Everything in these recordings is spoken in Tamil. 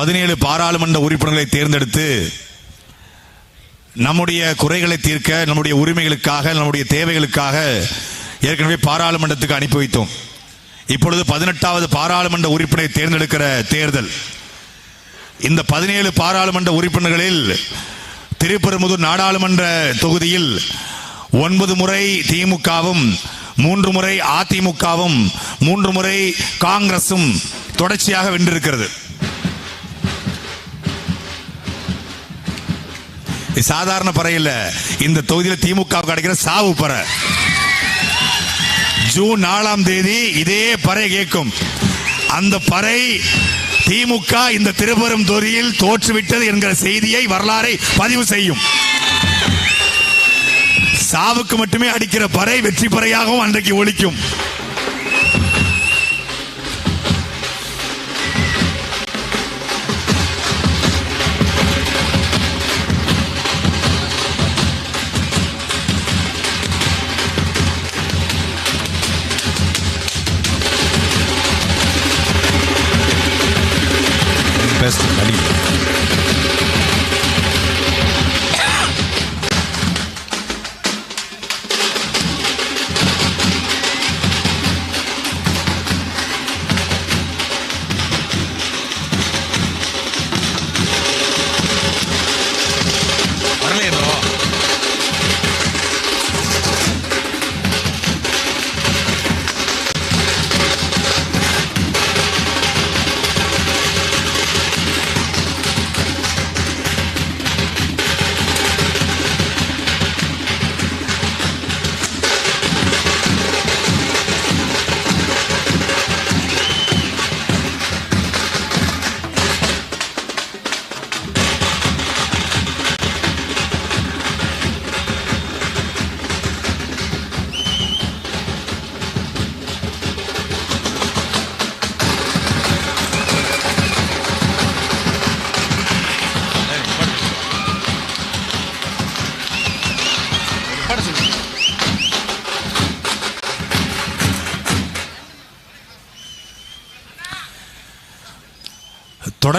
பதினேழு பாராளுமன்ற உறுப்பினர்களை தேர்ந்தெடுத்து நம்முடைய குறைகளை தீர்க்க நம்முடைய உரிமைகளுக்காக நம்முடைய தேவைகளுக்காக ஏற்கனவே பாராளுமன்றத்துக்கு அனுப்பி வைத்தோம். இப்பொழுது பதினெட்டாவது பாராளுமன்ற உறுப்பினரை தேர்ந்தெடுக்கிற தேர்தல். இந்த பதினேழு பாராளுமன்ற உறுப்பினர்களில் திருப்பெரும்புதூர் நாடாளுமன்ற தொகுதியில் ஒன்பது முறை திமுகவும் மூன்று முறை அதிமுகவும் மூன்று முறை காங்கிரசும் தொடர்ச்சியாக வென்றிருக்கிறது. சாதாரண பறை இல்ல. இந்த தொகுதியில் திமுக கிடைக்கிற சாவு பறை. ஜூன் நாலாம் தேதி இதே பறை கேட்கும். அந்த பறை திமுக இந்த திருப்பெரும் தொரியில் தோற்றுவிட்டது என்கிற செய்தியை வரலாறை பதிவு செய்யும். சாவுக்கு மட்டுமே அடிக்கிற பறை வெற்றி பறையாகவும் அன்றைக்கு ஒழிக்கும்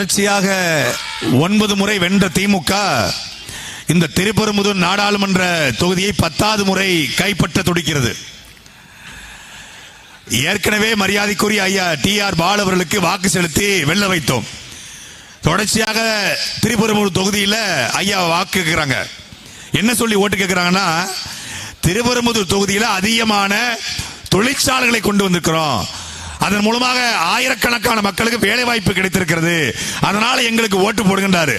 தொடர்ச்சியாக ஒன்பது முறை வென்ற திமுக இந்த திருப்பெரும்புதூர் நாடாளுமன்ற தொகுதியை பத்தாவது முறை கைப்பற்ற துடிக்கிறது. ஏற்கனவே மரியாதைக்குரிய ஐயா டி ஆர் பால் அவர்களுக்கு வாக்கு செலுத்தி வெல்ல வைத்தோம். தொடர்ச்சியாக திருப்பெரும்பூர் தொகுதியில் ஐயா வாக்கு கேட்குறாங்க என்ன சொல்லி ஓட்டு கேட்குறாங்கன்னா திருப்பெரும்புதூர் தொகுதியில் அதிகமான தொழிற்சாலைகளை கொண்டு வந்திருக்கிறோம். அதன் மூலமாக ஆயிரக்கணக்கான மக்களுக்கு வேலை வாய்ப்பு கிடைத்திருக்கிறது. அதனால எங்களுக்கு ஓட்டு போடுகின்றாரு.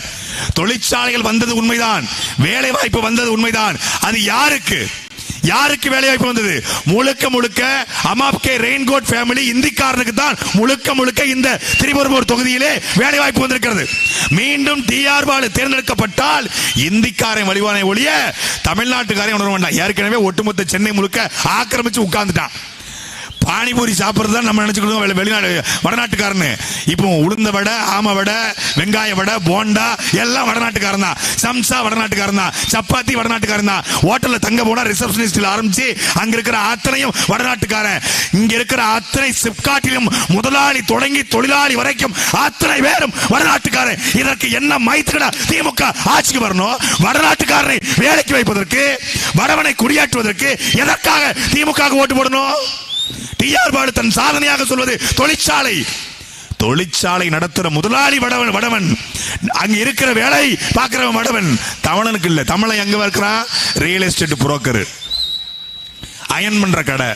தொழிற்சாலைகள் வந்தது உண்மைதான். வேலை வாய்ப்பு வந்தது உண்மைதான். அது யாருக்கு? யாருக்கு வேலை வாய்ப்பு வந்தது? முழுக்க முழுக்க அமாப்கே ரெயின்கோட் ஃபேமிலி இந்திக்காரனுக்கு தான் முழுக்க முழுக்க இந்த திரிபுரமூர் தொகுதியிலே வேலை வாய்ப்பு வந்திருக்கிறது. மீண்டும் டிஆர் பாலு தேர்ந்தெடுக்கப்பட்டால் இந்திக்காரன் வழிவானை ஒழிய தமிழ்நாட்டுக்காரன் உணர வேண்டாம் ஏற்கனவே ஒட்டுமொத்த சென்னை முழுக்க ஆக்கிரமிச்சு உட்கார்ந்துட்டான். பானிபூரி சாப்பிட்றது தான் நம்ம நினச்சிக்கிடுவோம். வெளிநாடு வடநாட்டுக்காரனு. இப்போ உளுந்த வடை ஆம வடை வெங்காய வடை போண்டா எல்லாம் வடநாட்டுக்காரன் தான். சம்சா வடநாட்டுக்காரன் தான். சப்பாத்தி வடநாட்டுக்காரன் தான். ஹோட்டலில் தங்க போனால் ரிசப்ஷனிஸ்டில் ஆரம்பித்து அங்கே இருக்கிற அத்தனையும் வடநாட்டுக்காரன். இங்கே இருக்கிற அத்தனை சிப்காட்டிலும் முதலாளி தொடங்கி தொழிலாளி வரைக்கும் அத்தனை பேரும் வடநாட்டுக்காரன். இதற்கு என்ன மைத்துக்கடா திமுக ஆட்சிக்கு வரணும்? வடநாட்டுக்காரனை வேலைக்கு வைப்பதற்கு வடவனை குடியாற்றுவதற்கு எதற்காக திமுக ஓட்டு போடணும்? டிஆர் பாலு தன் சாதனையாக சொல்வது தொழிற்சாலை தொழிற்சாலை நடத்துற முதலாளி வடவன் வடவன். அங்க இருக்கிற வேலை பார்க்கிறவன் வடவன். தமிழனுக்கு இல்ல. தமிழன் எங்க இருக்கிறான் ரியல் எஸ்டேட் புரோக்கர் அயன் பண்ற கடை.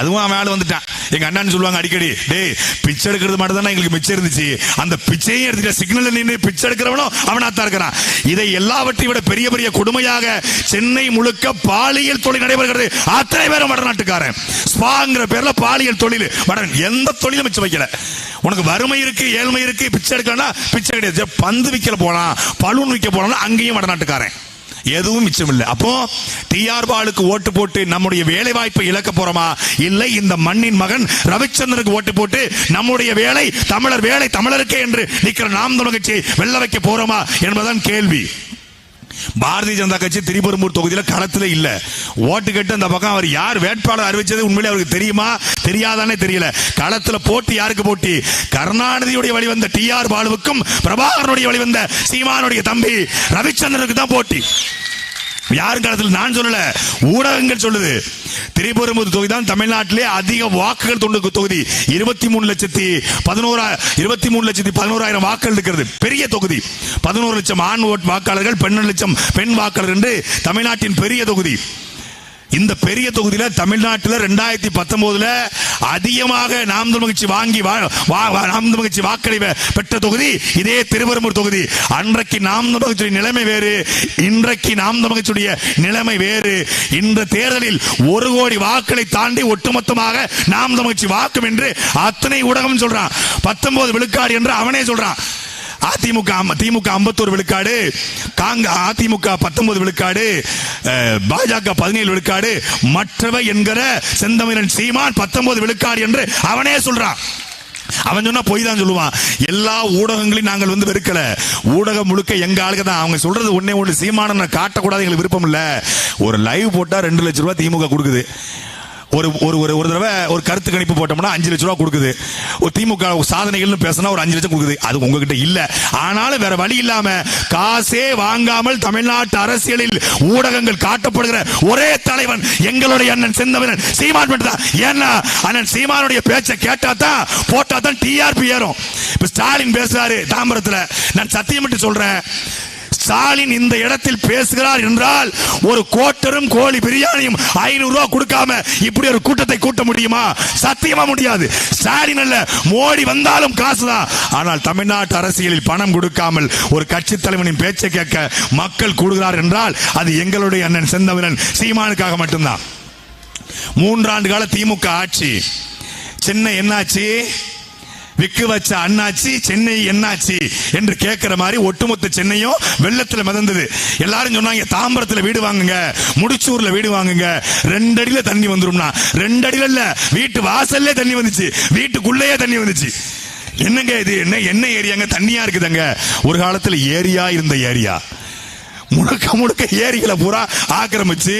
அதுவும் அவன் ஆள் வந்துட்டான். எங்க அண்ணன் சொல்லுவாங்க அடிக்கடி டேய் பிச்சை எடுக்கிறது மட்டும் தான் எங்களுக்கு மிச்சம் இருந்துச்சு. அந்த பிச்சையும் எடுத்துட்டு சிக்னல்ல நின்று பிச்சை எடுக்கிறவனும் தான் இருக்கிறான். இதை எல்லாவற்றையும் விட பெரிய பெரிய கொடுமையாக சென்னை முழுக்க பாலியல் தொழில் நடைபெறுகிறது. அத்தனை பேரும் வடநாட்டுக்காரன். ஸ்பாங்கிற பேர்ல பாலியல் தொழில். வட எந்த தொழிலும் மிச்சம் வைக்கல. உனக்கு வறுமை இருக்கு ஏழ்மை இருக்கு பிச்சை எடுக்கலன்னா பிச்சை கிடையாது. பந்து விற்கல போலாம் பலூன் விற்க போலாம் அங்கேயும் வடநாட்டுக்காரன். எதுவும் மிச்சம் இல்லை அப்போ டிஆர் பாலுக்கு ஓட்டு போட்டு நம்முடைய வேலை வாய்ப்பை இழக்க போறோமா? இல்லை இந்த மண்ணின் மகன் ரவிச்சந்திரனுக்கு ஓட்டு போட்டு நம்முடைய வேலை தமிழர் வேலை தமிழருக்கே என்று நிற்கிற நாம் தமிழ் கட்சியை வெல்ல வைக்க போறோமா? என்பதுதான் கேள்வி. பாரதிய ஜனதா கட்சி திரிபுரம்பூர் தொகுதியில் களத்தில் இல்லை. ஓட்டு கேட்டு அந்த பக்கம் அவர் யார் வேட்பாளர் அறிவிச்சது உண்மையிலே அவருக்கு தெரியுமா? தெரியாதானே தெரியல. களத்தில் போட்டி யாருக்கு போட்டி? கருணாநிதியுடைய வழிவந்த டி ஆர் பாலுவுக்கும் பிரபாகரனுடைய வழிவந்த சீமானுடைய தம்பி ரவிச்சந்திரனுக்கு தான் போட்டி. யாரும் காலத்தில் நான் சொல்லல ஊடகங்கள் சொல்லுது. திரிபுரம்பூர் தொகுதி தான் தமிழ்நாட்டிலே அதிக வாக்குகள் தொண்டு தொகுதி. இருபத்தி மூணு லட்சத்தி பதினோரா இருபத்தி மூணு லட்சத்தி பதினோராயிரம் வாக்குகள் இருக்கிறது. பெரிய தொகுதி. பதினோரு லட்சம் ஆண் ஓட் வாக்காளர்கள் பெண் லட்சம் பெண் வாக்காளர் என்று தமிழ்நாட்டின் பெரிய தொகுதி. இந்த பெரிய தொகுதியில் தமிழ்நாட்டில் ரெண்டாயிரத்தி பத்தொன்பதுல அதிகமாக நாம் மகிழ்ச்சி வாங்கி வா- வா- வா- நாம் மகிழ்ச்சி வாக்களிப்ப பெற்ற தொகுதி இதே திருவரம்பூர் தொகுதி. அன்றைக்கு நாம் மகிழ்ச்சியுடைய நிலைமை வேறு இன்றைக்கு நாம் மகிழ்ச்சியுடைய நிலைமை வேறு. இந்த தேர்தலில் ஒரு கோடி வாக்களை தாண்டி ஒட்டுமொத்தமாக நாம் மகிழ்ச்சி வாக்கும் என்று அத்தனை ஊடகம் சொல்றான். பத்தொன்பது விழுக்காடு என்று அவனே சொல்றான். அதிமுக திமுக ஐம்பத்தோரு விழுக்காடு காங்க அதிமுக பத்தொன்பது விழுக்காடு பாஜக பதினேழு விழுக்காடு. மற்றவை என்கிற செந்தமிழன் சீமான் பத்தொன்பது விழுக்காடு என்று அவனே சொல்றான். அவன் சொன்னா பொய் தான் சொல்லுவான். எல்லா ஊடகங்களையும் நாங்கள் வந்து வெறுக்கல. ஊடகம் முழுக்க எங்க ஆளுக்கு தான். அவங்க சொல்றது ஒன்னே ஒன்று சீமானனை காட்டக்கூடாது எங்களுக்கு விருப்பம் இல்ல. ஒரு லைவ் போட்டா ரெண்டு லட்சம் ரூபாய் திமுக கொடுக்குது. ஒரு ஒரு ஒரு ஒரு தடவை ஒரு கருத்து கணிப்பு போட்டோம்னா அஞ்சு லட்ச ரூபா கொடுக்குது. ஒரு திமுக சாதனைகள்னு பேசினா ஒரு அஞ்சு லட்சம் கொடுக்குது. அது உங்ககிட்ட இல்ல. ஆனாலும் வேற வழி இல்லாம காசே வாங்காமல் தமிழ்நாட்டு அரசியலில் ஊடகங்கள் காட்டப்படுகிற ஒரே தலைவன் எங்களுடைய அண்ணன் செந்தவனன் சீமான் மட்டும் தான். ஏன்னா அண்ணன் சீமானுடைய பேச்சை கேட்டா தான் போட்டா தான் டிஆர்பி ஏறும். இப்ப ஸ்டாலின் பேசுறாரு தாம்பரத்துல. நான் சத்தியம் மட்டும் சொல்றேன். ஸ்டாலின் இந்த இடத்தில் பேசுகிறார் என்றால் ஒரு கோட்டரும் கோழி பிரியாணியும் ஐநூறு ரூபா கொடுக்காம இப்படி ஒரு கூட்டத்தை கூட்ட முடியுமா? சத்தியமா முடியாது. ஸ்டாலின் அல்ல மோடி வந்தாலும் காசுதான். ஆனால் தமிழ்நாட்டு அரசியலில் பணம் கொடுக்காமல் ஒரு கட்சி தலைவனின் பேச்சை கேட்க மக்கள் கூடுகிறார் என்றால் அது எங்களுடைய அண்ணன் செந்தமிழன் சீமானுக்காக மட்டும்தான். மூன்றாண்டு கால திமுக ஆட்சி. சென்னை என்னாச்சு? விக்கு வச்ச அண்ணாச்சி சென்னை என்னாச்சு? என்று கேட்கிற மாதிரி ஒட்டுமொத்த சென்னையும் வெள்ளத்துல மிதந்தது. எல்லாரும் சொன்னாங்க தாம்பரத்துல வீடு வாங்குங்க முடிச்சூர்ல வீடு வாங்குங்க ரெண்டு அடியில தண்ணி வந்துரும்னா. ரெண்டு அடியில இல்ல வீட்டு வாசல்லே தண்ணி வந்துச்சு வீட்டுக்குள்ளேயே தண்ணி வந்துச்சு. என்னங்க இது? என்ன என்ன ஏரியாங்க? தண்ணியா இருக்குதுங்க? ஒரு காலத்துல ஏரியா இருந்த ஏரியா. முழுக்க முழுக்க ஏரிகளை பூரா ஆக்கிரமிச்சு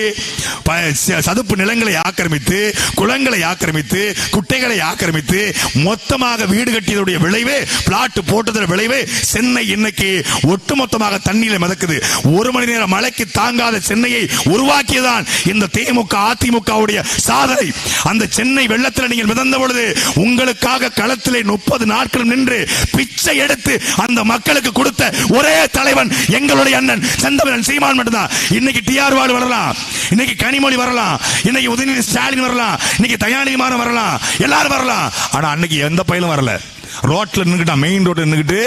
ப- ச- சதுப்பு நிலங்களை ஆக்கிரமித்து குளங்களை ஆக்கிரமித்து குட்டைகளை ஆக்கிரமித்து மொத்தமாக வீடு கட்டியதுடைய விளைவு பிளாட் போட்டதோட விளைவு சென்னை இன்னைக்கு ஒட்டுமொத்தமாக தண்ணீரில் மிதக்குது. ஒரு மணி நேரம் மழைக்கு தாங்காத சென்னையை உருவாக்கியதான் இந்த திமுக அதிமுகவுடைய சாதனை. அந்த சென்னை வெள்ளத்தில் நீங்கள் மிதந்த பொழுது உங்களுக்காக களத்திலே முப்பது நாட்கள் நின்று பிச்சை எடுத்து அந்த மக்களுக்கு கொடுத்த ஒரே தலைவன் எங்களுடைய அண்ணன் செந்தமிழன் சீமான் மட்டும்தான். இன்னைக்கு டிஆர் வார்டு வரலாம். இன்னைக்கு கனிமொழி வரலாம். இன்னைக்கு உதயநிதி ஸ்டாலின் வரலாம். இன்னைக்கு தயாநிதி மாறன் வரலாம். எல்லாரும் வரலாம். ஆனா அன்னைக்கு எந்த பயிலும் வரல. ரோட்ல நின்னுக்கிட்டான் மெயின் ரோட்ல நின்றுக்கிட்டு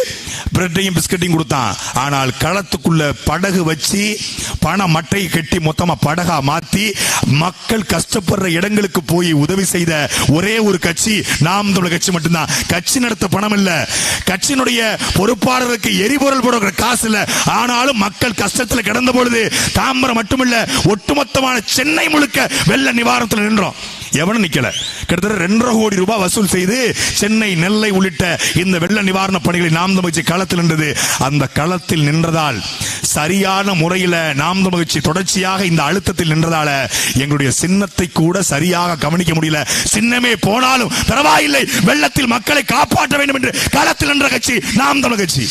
பிரெட்டையும் பிஸ்கட்டையும் கொடுத்தான். ஆனால் களத்துக்குள்ள படகு வச்சு பண மட்டை கட்டி மொத்தமா படகா மாத்தி மக்கள் கஷ்டப்படுற இடங்களுக்கு போய் உதவி செய்த ஒரே ஒரு கட்சி நாம் தமிழ் கட்சி மட்டும்தான். கட்சி நடத்த பணம் இல்ல. கட்சியினுடைய பொறுப்பாளருக்கு எரிபொருள் போடுற காசு இல்ல. ஆனாலும் மக்கள் கஷ்டத்தில் கிடந்த பொழுது தாம்பரம் மட்டுமில்ல ஒட்டுமொத்தமான சென்னை முழுக்க வெள்ள நிவாரணத்தில் நின்றோம். எவனும் நிக்கல. கிட்டத்தட்ட ரெண்டரை கோடி ரூபாய் வசூல் செய்து சென்னை நெல்லை உள்ளிட்ட இந்த வெள்ள நிவாரண பணிகளை நாம் தமிழ்ச்சி களத்தில் நின்றது. அந்த களத்தில் நின்றதால் சரியான முறையில் நாம் தமிழ்ச்சி தொடர்ச்சியாக இந்த அழுத்தத்தில் நின்றதால எங்களுடைய சின்னத்தை கூட சரியாக கவனிக்க முடியல. சின்னமே போனாலும் பரவாயில்லை. வெள்ளத்தில் மக்களை காப்பாற்ற வேண்டும் என்று களத்தில் நின்ற கட்சி நாம் தமிழ் கட்சி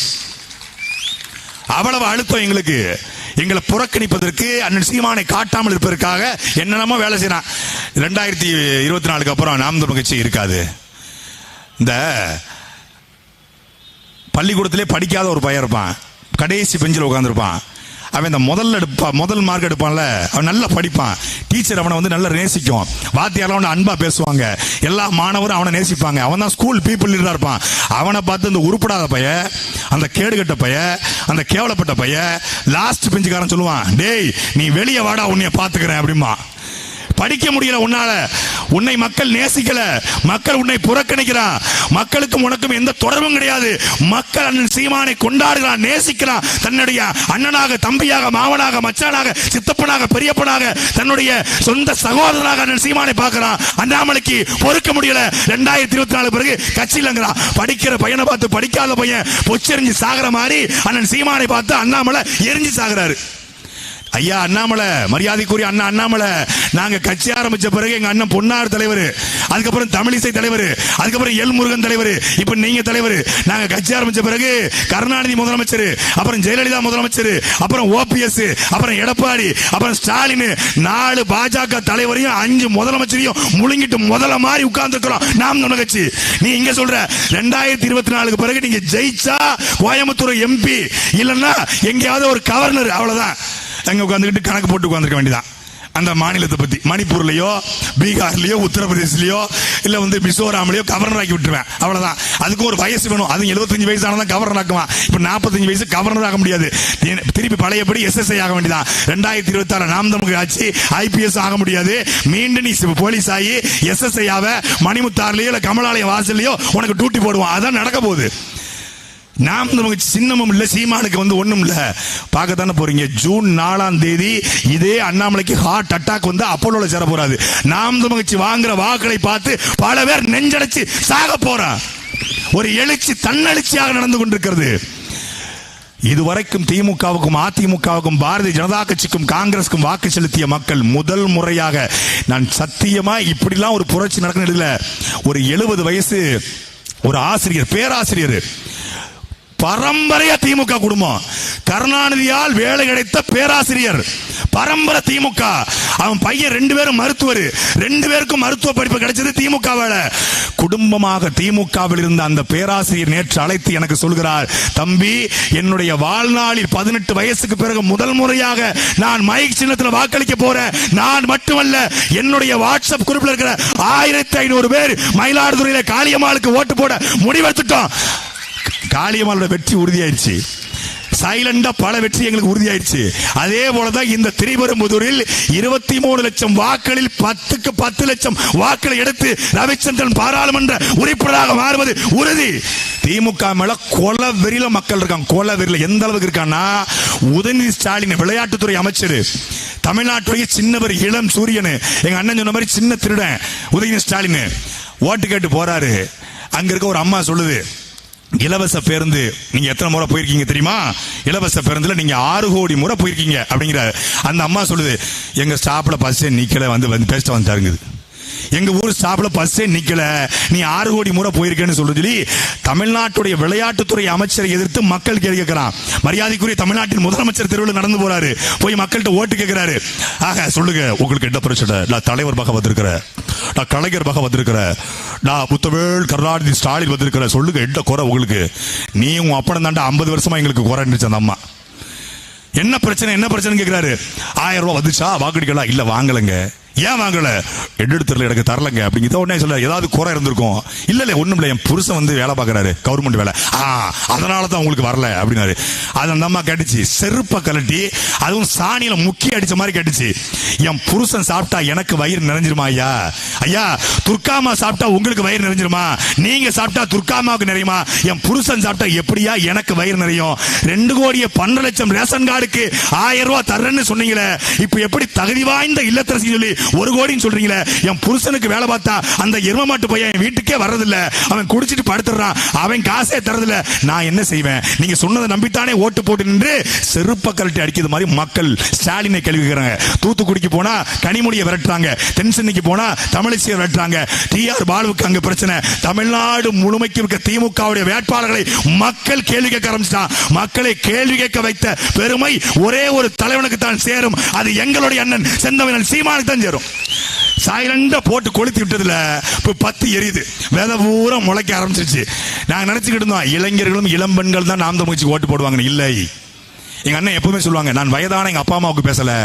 அவ்வளவு அழுத்தம் எங்களுக்கு. எங்களை புறக்கணிப்பதற்கு அண்ணன் சீமானை காட்டாமல் இருப்பதற்காக என்னென்னமோ வேலை செய்யறான். ரெண்டாயிரத்தி இருபத்தி நாலுக்கு அப்புறம் நாம் தமிழ் கட்சி இருக்காது. இந்த பள்ளிக்கூடத்திலே படிக்காத ஒரு பையன் இருப்பான். கடைசி பெஞ்சில் உட்காந்துருப்பான் அவன் இந்த முதல்ல எடுப்பா முதல் மார்க் எடுப்பான்ல அவன் நல்லா படிப்பான். டீச்சர் அவனை வந்து நல்லா நேசிக்கும். வாத்தியாரெல்லாம் அவனை அன்பா பேசுவாங்க. எல்லா மாணவரும் அவனை நேசிப்பாங்க. அவன் தான் ஸ்கூல் பீப்புள் லீடரா இருப்பான். அவனை பார்த்து இந்த உருப்படாத பைய அந்த கேடுகட்ட பைய அந்த கேவலப்பட்ட பைய லாஸ்ட் பெஞ்சுக்காரன் சொல்லுவான் டேய் நீ வெளியே வாடா உன்னைய பார்த்துக்கிறேன் அப்படிமா படிக்க முடியல உன்னால. உன்னை மக்கள் நேசிக்கல. மக்கள் உன்னை புறக்கணிக்கிறான். மக்களுக்கும் உனக்கும் எந்த தொடர்பும் கிடையாது. மக்கள் அண்ணன் சீமானை கொண்டாடுகிறான் நேசிக்கிறான். தன்னுடைய அண்ணனாக தம்பியாக மாவனாக மச்சானாக சித்தப்பனாக பெரியப்பனாக தன்னுடைய சொந்த சகோதரனாக அண்ணன் சீமானை பார்க்கிறான். அண்ணாமலைக்கு பொறுக்க முடியல. ரெண்டாயிரத்தி இருபத்தி நாலு பிறகு கட்சியிலங்கிறான் படிக்கிற பையனை பார்த்து படிக்காத பையன் பொச்செறிஞ்சு சாகிற மாதிரி அண்ணன் சீமானை பார்த்து அண்ணாமலை எரிஞ்சு சாகிறாரு. ஐயா அண்ணாமலை மரியாதைக்குரிய அண்ணா அண்ணாமலை. நாங்க கட்சி ஆரம்பிச்ச பிறகு எங்க அண்ணன் பொன்னார் தலைவர். அதுக்கப்புறம் தமிழிசை தலைவர். அதுக்கப்புறம் எல் முருகன் தலைவர். இப்ப நீங்க தலைவர். நாங்க கட்சி ஆரம்பிச்ச பிறகு கருணாநிதி முதலமைச்சர் அப்புறம் ஜெயலலிதா முதலமைச்சர் அப்புறம் ஓபிஎஸ் அப்புறம் எடப்பாடி அப்புறம் ஸ்டாலின் நாலு பாஜக தலைவரையும் அஞ்சு முதலமைச்சரையும் முழுங்கிட்டு முதல்ல மாதிரி உட்கார்ந்துருக்கிறோம். நாம் நம்ம கட்சி. நீ இங்க சொல்ற ரெண்டாயிரத்தி இருபத்தி நாலுக்கு பிறகு நீங்க ஜெயிச்சா கோயம்புத்தூர் எம்பி இல்லைன்னா எங்கேயாவது ஒரு கவர்னர் அவ்வளவுதான். அங்கே உட்காந்துக்கிட்டு கணக்கு போட்டு உட்காந்துருக்க வேண்டியதான் அந்த மாநிலத்தை பற்றி மணிப்பூர்லேயோ பீகார்லேயோ உத்தரப்பிரதேசலயோ இல்லை வந்து மிசோராம்லேயோ கவர்னர் ஆக்கி விட்டுருவேன். அவ்வளோதான் அதுக்கு ஒரு வயசு வேணும். அது 75 வயசு தான் கவர்னர் ஆக்குவான். இப்போ நாற்பத்தஞ்சு வயசு கவர்னர் ஆக முடியாது. திருப்பி பழையபடி எஸ்எஸ்ஐ ஆக வேண்டியதான் ரெண்டாயிரத்தி இருபத்தி ஆறு நாம் தமிழ் ஆட்சி ஐபிஎஸ் ஆக முடியாது. மீண்டும் நீ போலீஸ் ஆகி எஸ்எஸ்ஐ ஆவ மணிமுத்தார்லேயோ இல்லை கமலாலயம் வாசல்லையோ உனக்கு டியூட்டி போடுவான். அதான் நடக்க போகுது. நாம் நமக்கு சின்னமும் இல்லை சீமானுக்கு வந்து ஒன்றும் இல்லை. பார்க்கத்தானே போறீங்க? ஜூன் நாலாம் தேதி இதே அண்ணாமலைக்கு ஹார்ட் அட்டாக் வந்து அப்போலோல சேர போறாது நாம் நமக்கு வாங்குற வாக்களை பார்த்து பல பேர் நெஞ்சடைச்சு சாக போறான். ஒரு எழுச்சி தன்னெழுச்சியாக நடந்து கொண்டிருக்கிறது. இதுவரைக்கும் திமுகவுக்கும் அதிமுகவுக்கும் பாரதிய ஜனதா கட்சிக்கும் காங்கிரஸுக்கும் வாக்கு செலுத்திய மக்கள் முதல் முறையாக நான் சத்தியமா இப்படிலாம் ஒரு புரட்சி நடக்கணும் ஒரு எழுபது வயசு ஒரு ஆசிரியர் பேராசிரியர். பரம்பரையா திமுக குடும்பம். கருணாநிதியால் வேலை கிடைத்த பேராசிரியர். பரம்பரை திமுக. அவன் பையன் ரெண்டு பேரும் மருத்துவர். ரெண்டு பேருக்கும் மருத்துவ படிப்பு கிடைச்சது திமுக வேலை குடும்பமாக திமுகவில் இருந்த அந்த பேராசிரியர் நேற்று அழைத்து எனக்கு சொல்கிறார் தம்பி என்னுடைய வாழ்நாளில் பதினெட்டு வயசுக்கு பிறகு முதல் முறையாக நான் மைக் சின்னத்தில் வாக்களிக்க போறேன். நான் மட்டுமல்ல என்னுடைய வாட்ஸ்அப் குரூப்ல இருக்கிற ஆயிரத்தி ஐநூறு பேர் மயிலாடுதுறையில காளியம்மாளுக்கு ஓட்டு போட முடிவெடுத்துட்டோம். காளியம்மாளோட வெற்றி உறுதியாயிருச்சு. சைலண்டா பல வெற்றி எங்களுக்கு உறுதியாயிருச்சு. அதே போலதான் இந்த திரிபெரும்புதூரில் இருபத்தி மூணு லட்சம் வாக்களில் பத்துக்கு பத்து லட்சம் வாக்களை எடுத்து ரவிச்சந்திரன் பாராளுமன்ற உறுப்பினராக மாறுவது உறுதி. திமுக மேல கொல வெறியில மக்கள் இருக்காங்க. கொல வெறியில எந்த அளவுக்கு இருக்கான்னா உதயநிதி ஸ்டாலின் விளையாட்டுத்துறை அமைச்சர் தமிழ்நாட்டுடைய சின்னவர் இளம் சூரியன் எங்க அண்ணன் சொன்ன மாதிரி சின்ன திருடன் உதயநிதி ஸ்டாலின். ஓட்டு கேட்டு போறாரு. அங்க இருக்க ஒரு அம்மா சொல்லுது இலவச பேருந்து நீங்க எத்தனை முறை போயிருக்கீங்க தெரியுமா? இலவச பேருந்துல நீங்க ஆறு கோடி முறை போயிருக்கீங்க அப்படிங்கிற அந்த அம்மா சொல்லுது எங்க ஸ்டாப்ல பஸ் நிக்கல வந்து வந்து பேசிட்டு தருங்குது எங்க ஊர் ஸ்டாப்ல பஸ்ஸே நிக்கல. நீ ஆறு கோடி முறை போயிருக்கேன்னு சொல்லி சொல்லி தமிழ்நாட்டுடைய விளையாட்டுத்துறை அமைச்சரை எதிர்த்து மக்கள் கேள்வி கேட்கிறான். மரியாதைக்குரிய தமிழ்நாட்டின் முதலமைச்சர் தெருவில் நடந்து போறாரு. போய் மக்கள்கிட்ட ஓட்டு கேட்கிறாரு. ஆக சொல்லுங்க உங்களுக்கு என்ன பிரச்சனை? நான் தலைவர் பக்கம் வந்திருக்கிறேன். நான் கலைஞர் பக்கம் வந்திருக்கிறேன். நான் புத்தவேல் கருணாநிதி ஸ்டாலின் வந்திருக்கிறேன். சொல்லுங்க என்ன குறை உங்களுக்கு? நீ உன் அப்படம் தாண்டா ஐம்பது வருஷமா எங்களுக்கு குறைன்னுச்சு அந்த அம்மா. என்ன பிரச்சனை? என்ன பிரச்சனை கேட்கிறாரு. ஆயிரம் ரூபாய் வந்துச்சா? வாக்கடிக்கலாம் இல்ல வாங்கலங்க. ஏன் வாங்கல? எடுத்துல எனக்கு தரலங்க. அப்படிங்கிறத உடனே சொல்ல ஏதாவது குறை இருந்திருக்கும். இல்ல இல்ல ஒண்ணும் இல்ல என் புருஷன் வந்து வேலை பார்க்கறாரு. கவர்மெண்ட் வேலை. ஆ அதனால தான் உங்களுக்கு வரல அப்படின்னாரு. அது அந்த அம்மா கேட்டுச்சு. செருப்பை கலட்டி அதுவும் சாணியில முக்கி அடிச்ச மாதிரி கேட்டுச்சு. என் புருஷன் சாப்பிட்டா எனக்கு வயிறு நிறைஞ்சிருமா ஐயா? ஐயா துர்காமா சாப்பிட்டா உங்களுக்கு வயிறு நிறைஞ்சிருமா? நீங்க சாப்பிட்டா துர்காமாவுக்கு நிறையுமா? என் புருஷன் சாப்பிட்டா எப்படியா எனக்கு வயிறு நிறையும்? ரெண்டு கோடியே பன்னெண்டு லட்சம் ரேஷன் கார்டுக்கு ஆயிரம் ரூபாய் தர்றேன்னு சொன்னீங்களே. இப்போ எப்படி தகுதி வாய்ந்த இல்லத்தரசி சொல்லி ஒரு கோடின்னு சொல்றீங்களே என் புருஷனுக்கு வேலை பார்த்தா அந்த எரும மாட்டு பையன் என் வீட்டுக்கே வர்றதில்ல. அவன் குடிச்சிட்டு படுத்துறான். அவன் காசே தரதில்ல. நான் என்ன செய்வேன்? நீங்க சொன்னதை நம்பித்தானே ஓட்டு போட்டு நின்று செருப்ப கரட்டி அடிக்கிறது மாதிரி மக்கள் ஸ்டாலினை கேள்விக்கிறாங்க தூத்துக்குடிக்கு போனா கனிமொழியை விரட்டுறாங்க. தென்சென்னைக்கு போனா தமிழிசையை விரட்டுறாங்க. டி ஆர் பாலுவுக்கு அங்க பிரச்சனை. தமிழ்நாடு முழுமைக்கு இருக்க திமுகவுடைய வேட்பாளர்களை மக்கள் கேள்வி கேட்க ஆரம்பிச்சிட்டான். மக்களை கேள்வி கேட்க வைத்த பெருமை ஒரே ஒரு தலைவனுக்கு தான் சேரும். அது எங்களுடைய அண்ணன் செந்தமிழன் சீமானுக்கு தான் சேரும் சைலண்டா போட்டு கொளுத்தி விட்டதுல இப்போ பத்து எரியுது. விதை பூரா முளைக்க ஆரம்பிச்சிருச்சு. நாங்கள் நினச்சிக்கிட்டு இருந்தோம் இளைஞர்களும் இளம்பெண்கள் தான் நாம் தமிழ்ச்சி ஓட்டு போடுவாங்க இல்லை. எங்கள் அண்ணன் எப்பவுமே சொல்லுவாங்க நான் வயதான எங்கள் அப்பா அம்மாவுக்கு பேசலை.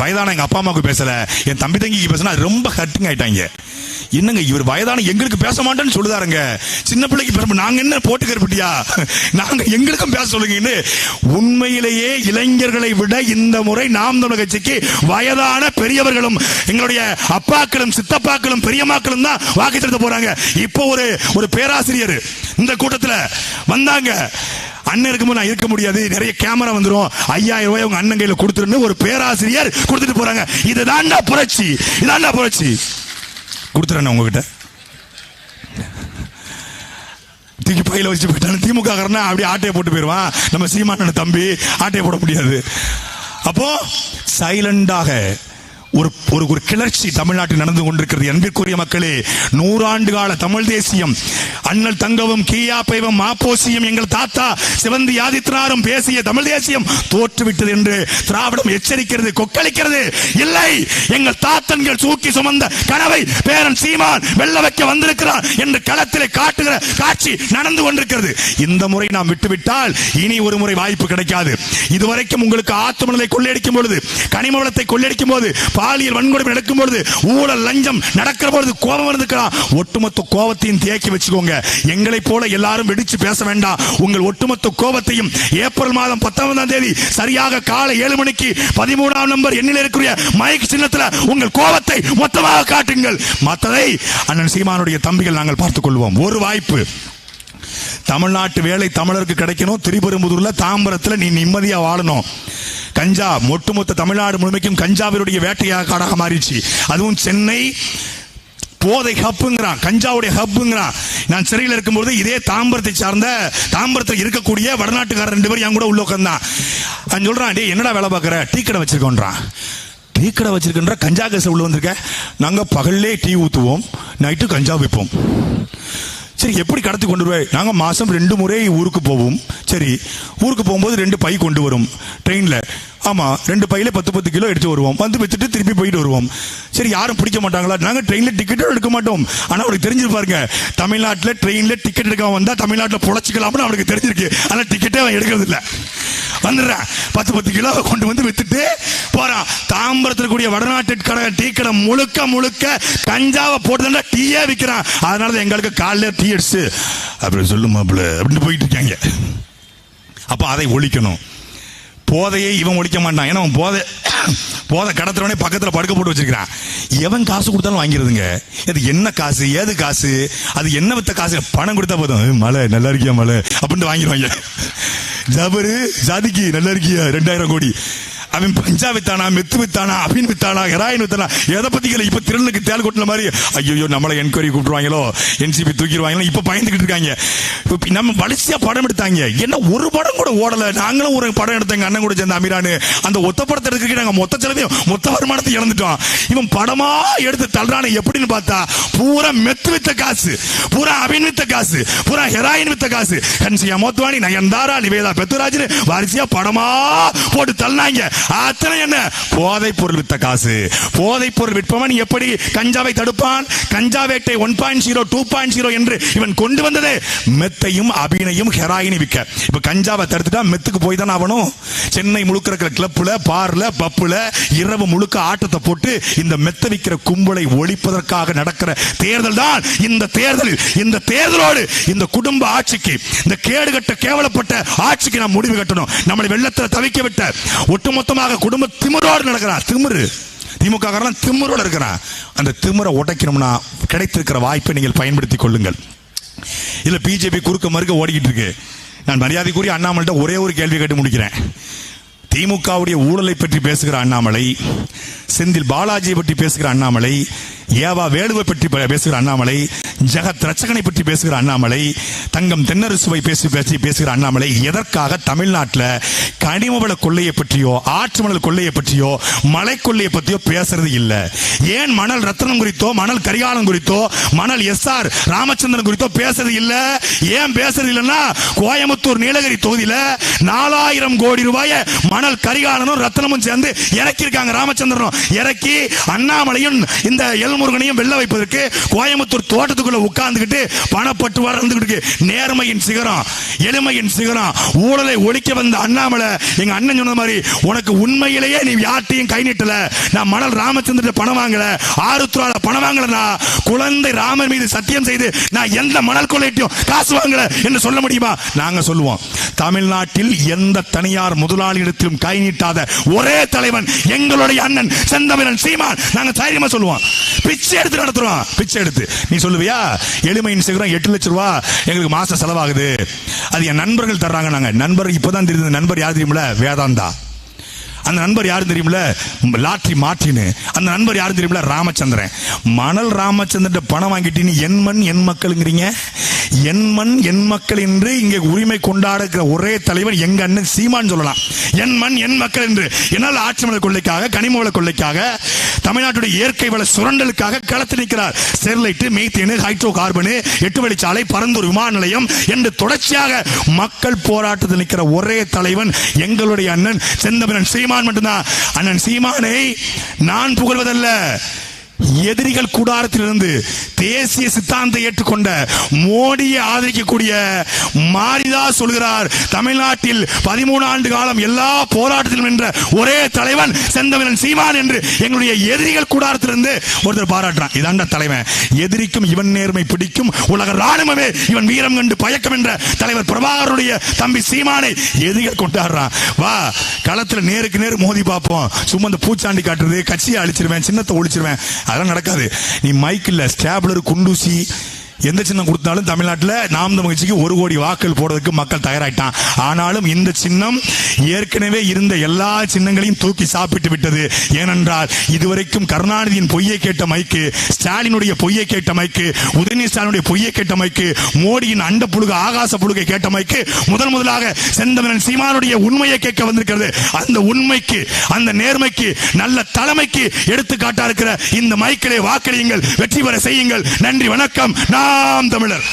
வயதான எங்கள் அப்பா அம்மாவுக்கு பேசலை. என் தம்பி தங்கிக்கு பேசினா அது ரொம்ப ஹர்ட்டிங் ஆயிட்டாங்க. என்னங்க இவர் வயதான எங்களுக்கு பேச மாட்டேன்னு சொல்லுதாருங்க. சின்ன பிள்ளைக்கு பேச நாங்க என்ன போட்டு கருப்பிட்டியா? நாங்க எங்களுக்கும் பேச சொல்லுங்கன்னு. உண்மையிலேயே இளைஞர்களை விட இந்த முறை நாம் தமிழக கட்சிக்கு வயதான பெரியவர்களும் எங்களுடைய அப்பாக்களும் சித்தப்பாக்களும் பெரியம்மாக்களும் தான் வாக்கு செலுத்த போறாங்க. இப்போ ஒரு ஒரு பேராசிரியர் இந்த கூட்டத்தில் வந்தாங்க. அண்ணன் இருக்கும்போது நான் இருக்க முடியாது. நிறைய கேமரா வந்துடும் ஐயாயிரம் ரூபாய் உங்க அண்ணன் கையில் கொடுத்துருன்னு ஒரு பேராசிரியர் கொடுத்துட்டு போறாங்க. இதுதான்டா புரட்சி. இதான்டா புரட்சி. கொடுத்துறேன் உங்ககிட்ட. தூக்கி பையில வச்சு போயிட்டான. திமுக காரனா? அப்படியே ஆட்டையை போட்டு போயிடுவான். நம்ம சீமானன் தம்பி ஆட்டையை போட முடியாது. அப்போ சைலண்டாக ஒரு ஒரு ஒரு கிளர்ச்சி தமிழ்நாட்டில் நடந்து கொண்டிருக்கிறது. அன்பிற்குரிய மக்களே நூறாண்டு கால தமிழ் தேசியம். அண்ணல் தங்கவும் கீயா பைவம் மாப்போசியம் எங்கள் தாத்தா சிவந்தி ஆதித்யநாதரும் பேசிய தமிழ் தேசியம் தோற்றுவிட்டது என்று திராவிடம் எச்சரிக்கிறது கொக்களிக்கிறது. இல்லை எங்கள் தாத்தன்கள் சூக்கி சுமந்த கனவை பேரன் சீமான் வெள்ள வைக்க வந்திருக்கிறார் என்று களத்திலே காட்டுகிற காட்சி நடந்து கொண்டிருக்கிறது. இந்த முறை நாம் விட்டுவிட்டால் இனி ஒரு முறை வாய்ப்பு கிடைக்காது. இதுவரைக்கும் உங்களுக்கு ஆத்மநிலை கொள்ளையடிக்கும் பொழுது கனிம வளத்தை கொள்ளையடிக்கும் போது பாலியல் வன்கொடுமை நடக்கும் பொழுது ஊழல் லஞ்சம் நடக்கிற பொழுது கோபம் இருந்துக்கலாம் ஒட்டுமொத்த கோபத்தையும் தேக்கி வச்சுக்கோங்க. எங்களை போல எல்லாரும் வெடிச்சு பேச வேண்டாம். உங்கள் ஒட்டுமொத்த கோபத்தையும் ஏப்ரல் மாதம் பத்தொன்பதாம் தேதி சரியாக காலை ஏழு மணிக்கு பதிமூணாம் நம்பர் எண்ணில் இருக்கிற மைக் சின்னத்தில் உங்கள் கோபத்தை மொத்தமாக காட்டுங்கள். மற்றதை அண்ணன் சீமானுடைய தம்பிகள் நாங்கள் பார்த்துக் கொள்வோம் ஒரு வாய்ப்பு. தமிழ்நாட்டு வேலை தமிழருக்கு கிடைக்கணும். திரிபெரும்புதூர்ல தாம்பரத்தில் நீ நிம்மதியா வாழணும். கஞ்சா ஒட்டுமொத்த தமிழ்நாடு முழுமைக்கும் கஞ்சாவினுடைய வேட்டையாக காடாக மாறிடுச்சு. அதுவும் சென்னை போதை ஹப்புங்கிறான். கஞ்சாவுடைய ஹப்புங்கிறான். நான் சிறையில் இருக்கும்போது இதே தாம்பரத்தை சார்ந்த தாம்பரத்தில் இருக்கக்கூடிய வடநாட்டுக்காரர் ரெண்டு பேரும் என் கூட உள்ள உட்காந்தான் அவன் சொல்கிறான் டே என்னடா வேலை பார்க்குற? டீ கடை வச்சிருக்கோன்றான். டீ கடை வச்சிருக்கின்ற? கஞ்சா கேஸ் உள்ள வந்திருக்க? நாங்கள் பகல்லே டீ ஊற்றுவோம் நைட்டு கஞ்சா விற்போம். சரி எப்படி கடத்தி கொண்டு வருவாய்? நாங்கள் மாதம் ரெண்டு முறை ஊருக்கு போவோம். சரி ஊருக்கு போகும்போது ரெண்டு பை கொண்டு வரும். ட்ரெயினில். ஆமாம் ரெண்டு பையில பத்து பத்து கிலோ எடுத்து வருவோம். வந்து வச்சுட்டு திருப்பி போயிட்டு வருவோம். சரி யாரும் பிடிக்க மாட்டாங்களா? நாங்கள் ட்ரெயினில் டிக்கெட்டும் எடுக்க மாட்டோம். ஆனால் அவனுக்கு தெரிஞ்சிருப்பாருங்க தமிழ்நாட்டில் ட்ரெயினில் டிக்கெட் எடுக்காம வந்தால் தமிழ்நாட்டில் பொழைச்சிக்கலாம்னு அவனுக்கு தெரிஞ்சிருக்கு. ஆனால் டிக்கெட்டே அவன் எடுக்கிறது இல்லை வந்துடுறேன் பத்து பத்து கிலோ கொண்டு வந்து வித்துட்டு போறான் தாம்பரத்தில் கூடிய வடநாட்டு கடை டீ கடை முழுக்க முழுக்க கஞ்சாவை போட்டு டீயே விற்கிறான் அதனால தான் எங்களுக்கு காலைல டீ அடிச்சு. அப்படி சொல்லு மாப்பிள்ள. அப்படின்னு போயிட்டு இருக்காங்க. அப்போ அதை ஒழிக்கணும். போதையை இவன் ஒழிக்க மாட்டான். ஏன்னா அவன் போதை போதை கடத்துறவனே பக்கத்தில் படுக்க போட்டு வச்சிருக்கிறான். எவன் காசு கொடுத்தாலும் வாங்கிடுதுங்க. இது என்ன காசு? ஏது காசு? அது என்ன வித்த காசு? பணம் கொடுத்தா போதும். மழை நல்லா இருக்கியா மழை அப்படின்ட்டு வாங்கிடுவாங்க. ஜபரு? ஜாதிக்கு நல்லா இருக்கியா? ரெண்டாயிரம் கோடி. அவன் பஞ்சா வித்தானா மெத்து வித்தானா அபின் வித்தானா ஹெராயின் வித்தானா எதை பத்தி கேள்வி இப்ப திருநனுக்கு தேல் கொட்டின மாதிரி ஐயோ நம்மளை என்கொயரி கூப்பிடுவாங்களோ? என்சிபி தூக்கிடுவாங்களோ இப்ப பயந்துகிட்டு இருக்காங்க. நம்ம வளர்ச்சியா படம் எடுத்தாங்க. என்ன ஒரு படம் கூட ஓடல. நாங்களும் ஒரு படம் எடுத்தாங்க அண்ணன் கூட சேர்ந்த அமீரானு அந்த ஒத்த படத்தை எடுக்கிறதுக்கு நாங்க மொத்த செலவையும் மொத்த வருமானத்தை இழந்துட்டோம். இவன் படமா எடுத்து தள்ளுறான எப்படின்னு பார்த்தா பூரா மெத்து வித்த காசு. பூரா அபின் வித்த காசு. பூரா ஹெராயின் வித்த காசு. ஹன்சியா மோத்வானி நயன்தாரா நிவேதா பெத்துராஜ் வாரிசியா படமா போட்டு தள்ளினாங்க. அத்தனை என்ன? போதை பொருள் வித்த காசு. போதை பொருள் விற்பவன் எப்படி கஞ்சாவை தடுப்பான்? கஞ்சா வேட்டை one point zero two point zero என்று இவன் கொண்டு வந்தது மெத்தையும் அபினையும் ஹெராயினை விற்க. இப்ப கஞ்சாவை தடுத்துட்டா மெத்துக்கு போய் தானே ஆகணும்? சென்னை முழுக்க இருக்கிற கிளப்ல பார்ல பப்புல இரவு முழுக்க ஆட்டத்தை போட்டு இந்த மெத்த விற்கிற கும்பலை ஒழிப்பதற்காக நடக்கிற தேர்தல் தான் இந்த தேர்தலில் இந்த தேர்தலோடு இந்த குடும்ப ஆட்சிக்கு இந்த கேடுகட்ட கேவலப்பட்ட ஆட்சிக்கு நாம் முடிவு கட்டணும். நம்மளை வெள்ளத்தில் தவிக்க விட்ட ஒட்டுமொத்த ஒட்டுமொத்தமாக குடும்ப திமிரோடு நடக்கிறான் திமிரு. திமுக காரன் திமிரோடு இருக்கிறான் அந்த திமிரை உடைக்கணும்னா கிடைத்திருக்கிற வாய்ப்பை நீங்கள் பயன்படுத்திக் கொள்ளுங்கள். இல்ல பிஜேபி குறுக்க மறுக்க ஓடிக்கிட்டு இருக்கு. நான் மரியாதைக்குரிய அண்ணாமலைட்ட ஒரே ஒரு கேள்வி கேட்டு முடிக்கிறேன். திமுகவுடைய ஊழலை பற்றி பேசுகிற அண்ணாமலை செந்தில் பாலாஜியை பற்றி பேசுகிற அண்ணாமலை ஏவா வேலுவை பற்றி பேசுகிற அண்ணாமலை ஜெகத் ரச்சகனை பற்றி பேசுகிற அண்ணாமலை தங்கம் தென்னரசுவை பேசி பேசி பேசுகிற அண்ணாமலை எதற்காக தமிழ்நாட்டில் கனிமவள கொள்ளையை பற்றியோ ஆற்று மணல் கொள்ளையை பற்றியோ மலை கொள்ளையை பற்றியோ பேசுறது இல்லை. ஏன் மணல் ரத்னம் குறித்தோ மணல் கரிகாலம் குறித்தோ மணல் எஸ் ஆர் ராமச்சந்திரன் குறித்தோ பேசுறது இல்லை? ஏன் பேசுறது இல்லைன்னா கோயம்புத்தூர் நீலகிரி தொகுதியில் நாலாயிரம் கோடி ரூபாய மணல் கரிகாலனும் ரத்னமும் சேர்ந்து இறக்கியிருக்காங்க ராமச்சந்திரனும். இறக்கி அண்ணாமலையும் இந்த எல் எல்முருகனையும் வெள்ள வைப்பதற்கு கோயம்புத்தூர் தோட்டத்துக்குள்ள உட்கார்ந்துக்கிட்டு பணப்பட்டு வளர்ந்துக்கிட்டு நேர்மையின் சிகரம் எளிமையின் சிகரம். ஊழலை ஒழிக்க வந்த அண்ணாமலை எங்க அண்ணன் சொன்ன மாதிரி உனக்கு உண்மையிலேயே நீ யார்ட்டையும் கை நீட்டல. நான் மணல் ராமச்சந்திர பணம் வாங்கல. ஆருத்ரால பணம் வாங்கலனா குழந்தை ராமன் மீது சத்தியம் செய்து நான் எந்த மணல் கொள்ளையிட்டையும் காசு வாங்கல என்று சொல்ல முடியுமா? நாங்க சொல்லுவோம். தமிழ்நாட்டில் எந்த தனியார் முதலாளியிடத்திலும் கை நீட்டாத ஒரே தலைவன் எங்களுடைய அண்ணன் செந்தமிழன் சீமான். நாங்க தைரியமா சொல்லுவோம். பிச்சை எடுத்து நடத்துறோம். பிச்சை எடுத்து. நீ சொல்லுவியா? எளிமையின் சிகரம் எட்டு லட்சம் ரூபா எங்களுக்கு மாசம் செலவாகுது. அது என் நண்பர்கள் தர்றாங்க நாங்க. நண்பர் இப்பதான் தெரியுது நண்பர் யார் தெரியுமில வேதாந்தா. அந்த நண்பர் யாரும் தெரியுமில லாட்ரி மாற்றின்னு அந்த நண்பர் யாரும் தெரியுமில ராமச்சந்திரன். மணல் ராமச்சந்திரன் பணம் வாங்கிட்டீன்னு என் மண் என் மக்களுங்கிறீங்க? என் மண் என் மக்கள் என்று இங்கே உரிமை கொண்டாடுகிற ஒரே தலைவன் எங்க அண்ணன் சீமான் சொல்லலாம். என் மண் என் மக்கள் என்று. என்னால் ஆட்சி மலை கொள்ளைக்காக கனிம வள கொள்ளைக்காக தமிழ்நாட்டுடைய இயற்கை வள சுரண்டலுக்காக களத்து நிற்கிறார். ஸ்டெர்லைட்டு மீத்தேனு ஹைட்ரோ கார்பனு எட்டு வழிச்சாலை பரந்தூர் விமான நிலையம் என்று தொடர்ச்சியாக மக்கள் போராட்டத்தில் நிற்கிற ஒரே தலைவன் எங்களுடைய அண்ணன் செந்தமிழன் சீமான் மட்டும்தான். அண்ணன் சீமானை நான் புகழ்வதல்ல. எதிரிகள் கூடாரத்திலிருந்து தேசிய சித்தாந்தை ஏற்றுக்கொண்ட மோடியை ஆதரிக்கக்கூடிய மாரிதா சொல்கிறார் தமிழ்நாட்டில் பதிமூணு ஆண்டு காலம் எல்லா போராட்டத்திலும் நின்ற ஒரே தலைவன் செந்தமிழன் சீமான் என்று எங்களுடைய எதிரிகள் கூடாரத்திலிருந்து ஒருத்தர் பாராட்டுறான். இதாண்ட தலைவன். எதிரிக்கும் இவன் நேர்மை பிடிக்கும். உலக ராணுவமே இவன் வீரம் கண்டு பயக்கம் என்ற தலைவர் பிரபாகருடைய தம்பி சீமானை எதிரிகள் கொண்டாடுறான். வா களத்தில் நேருக்கு நேர் மோதி பார்ப்போம். சும்மா இந்த பூச்சாண்டி காட்டுறது கட்சியை அழிச்சிருவேன் சின்னத்தை ஒழிச்சிருவேன். அதெல்லாம் நடக்காது. நீ மைக்கில் ஸ்டேப்லர் குண்டூசி எந்த சின்னம் கொடுத்தாலும் தமிழ்நாட்டில் நாம் மகிழ்ச்சிக்கு ஒரு கோடி வாக்கள் போடுறதுக்கு மக்கள் தயாராயிட்டான். ஆனாலும் இந்த சின்னம் ஏற்கனவே இருந்த எல்லா சின்னங்களையும் தூக்கி சாப்பிட்டு விட்டது. ஏனென்றால் இதுவரைக்கும் கருணாநிதியின் பொய்யை கேட்ட மைக்கு ஸ்டாலினுடைய பொய்யை கேட்ட மைக்கு உதயநிதி ஸ்டாலினுடைய பொய்யை கேட்ட மைக்கு மோடியின் அண்ட புழுக ஆகாச புழுகை கேட்ட மைக்கு முதன் முதலாக செந்தமிழன் சீமானுடைய உண்மையை கேட்க வந்திருக்கிறது. அந்த உண்மைக்கு அந்த நேர்மைக்கு நல்ல தலைமைக்கு எடுத்துக்காட்டா இருக்கிற இந்த மைக்கிலே வாக்களியுங்கள் வெற்றி பெற செய்யுங்கள். நன்றி வணக்கம். நான் நாம் தமிழர்.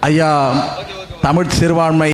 ஐயா தமிழ் சிறுபான்மை